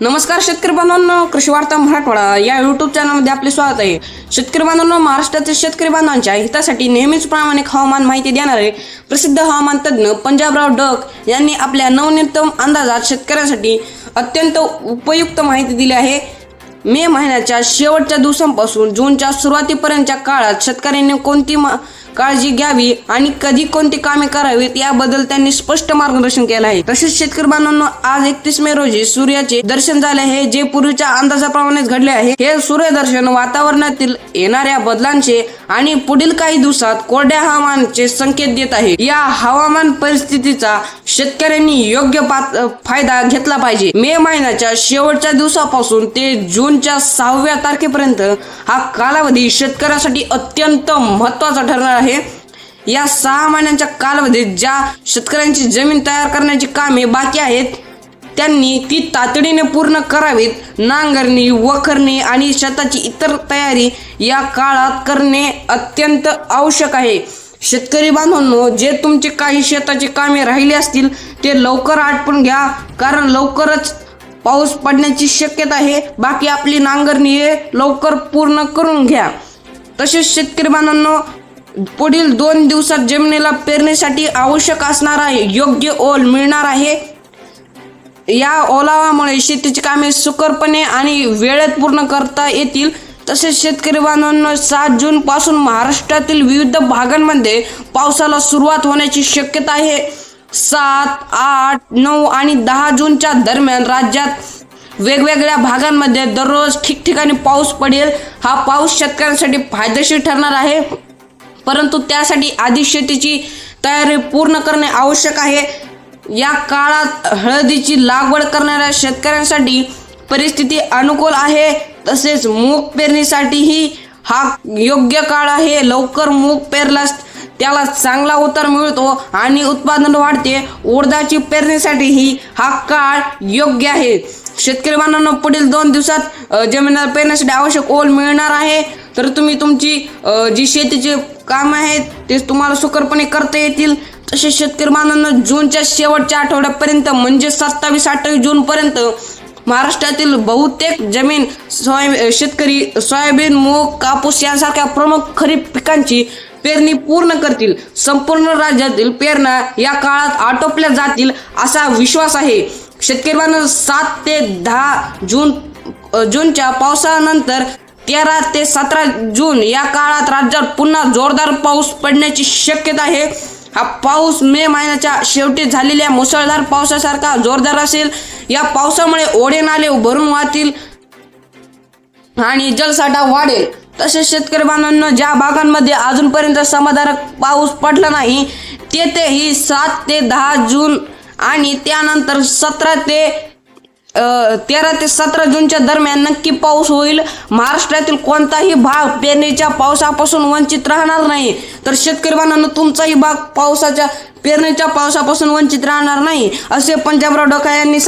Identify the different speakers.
Speaker 1: नमस्कार शेतकरी बांधवांनो कृषी वार्ता मराठवाडा. या युट्यूब चॅनलमध्ये आपले स्वागत आहे. शेतकरी बांधवांनो महाराष्ट्रातील शेतकरी बांधवांच्या हितासाठी नेहमीच प्रामाणिक हवामान माहिती देणारे प्रसिद्ध हवामान तज्ज्ञ पंजाबराव डक यांनी आपल्या नवनीतम अंदाजात शेतकऱ्यांसाठी अत्यंत उपयुक्त माहिती दिली आहे. मे महिन्याच्या शेवटच्या दिवसांपासून जूनच्या सुरुवातीपर्यंतच्या काळात शेतकऱ्यांनी कोणती मा- काळजी घ्यावी आणि कधी कोणती कामे करावीत याबद्दल त्यांनी स्पष्ट मार्गदर्शन केलं आहे. तसेच शेतकरी बांधवांनो आज एकतीस मे रोजी सूर्याचे दर्शन झाले आहे. जे पूर्वीच्या अंदाजाप्रमाणेच घडले आहे हे सूर्यदर्शन वातावरणातील येणाऱ्या बदलांचे आणि पुढील काही दिवसात कोरड्या हवामानाचे संकेत देत आहे. या हवामान परिस्थितीचा शेतकऱ्यांनी योग्य पात- फायदा घेतला पाहिजे. मे महिन्याच्या शेवटच्या दिवसापासून ते जूनच्या सहाव्या तारखेपर्यंत हा कालावधी शेतकऱ्यासाठी अत्यंत महत्त्वाचा ठरणार आहे. या सहा महिन्यांच्या कालावधीत ज्या शेतकऱ्यांची जमीन तयार करण्याची कामे बाकी आहेत त्यांनी ती तातडीने पूर्ण करावीत. नांगरणी वखरणी आणि शेताची इतर तयारी या काळात करणे अत्यंत आवश्यक आहे. शेतकरी बांधवांनो जे तुमचे काही शेताची कामे राहिली असतील ते लवकर आटपून घ्या कारण लवकरच पाऊस पडण्याची शक्यता आहे. बाकी आपली नांगरणी हे लवकर पूर्ण करून घ्या. तसेच शेतकरी बांधवांनो पुढील दोन दिवसात जमिनीला पेरणीसाठी आवश्यक असणारा योग्य ओल मिळणार आहे. या ओलावामुळे शेतीची कामे सुकरपणे आणि वेळेत पूर्ण करता येतील. तसेच शेतकरी बांधवांना सात जून पासून महाराष्ट्रातील विविध भागांमध्ये पावसाला सुरुवात होण्याची शक्यता आहे. सात आठ नऊ आणि दहा जूनच्या दरम्यान राज्यात वेगवेगळ्या भागांमध्ये दररोज ठिकठिकाणी पाऊस पडेल. हा पाऊस शेतकऱ्यांसाठी फायदेशीर ठरणार आहे. परंतु त्यासाठी आधी शेतीची तयारी पूर्ण करणे आवश्यक आहे. या काळात हळदीची लागवड करणाऱ्या शेतकऱ्यांसाठी परिस्थिती अनुकूल आहे. तसेच मूग पेरणीसाठीही हा योग्य काळ आहे. लवकर मूग पेरल्यास त्याला चांगला उतार मिळतो आणि उत्पादन वाढते. उडदाची पेरणीसाठीही हा काळ योग्य आहे. शेतकरी बांधवांना पुढील दोन दिवसात अ, जमिनीला पेरण्यासाठी आवश्यक ओल मिळणार आहे. तर तुम्ही तुमची जी शेतीचे काम आहेत ते तुम्हाला सुकरपणे करता येतील. तसेच शेतकरी बांधवांना जूनच्या शेवटच्या आठवड्यापर्यंत म्हणजे सत्तावीस अठ्ठावीस जूनपर्यंत महाराष्ट्रातील बहुतेक जमीन सोया शेतकरी सोयाबीन मूग कापूस यांसारख्या प्रमुख खरीप पिकांची पेरणी पूर्ण करतील. संपूर्ण राज्यातील पेरणा या काळात आटोपल्या जातील असा विश्वास आहे. शेतकरी सात ते दहा जून जूनच्या पावसानंतर तेरा ते सतरा जून या काळात राज्यात पुन्हा जोरदार पाऊस पडण्याची शक्यता आहे. हा पाऊस मे महिन्याच्या शेवटी झालेल्या मुसळधार पावसासारखा जोरदार असेल. या पावसामुळे ओढे नाले भरून वाहतील आणि जलसाठा वाढेल. तसेच शेतकरी बांधवांना ज्या भागांमध्ये अजूनपर्यंत समाधानक पाऊस पडला नाही तेथेही सात ते दहा जून आणि त्यानंतर सतरा ते तेरा ते सतरा जूनच्या दरम्यान नक्की पाऊस होईल. महाराष्ट्रातील कोणताही भाग पेरणीच्या पावसापासून वंचित राहणार नाही. तर शेतकरी बांधवांनो तुमचाही भाग पावसाच्या पेरणीच्या पावसापासून वंचित राहणार नाही असे पंजाबराव डोका यांनी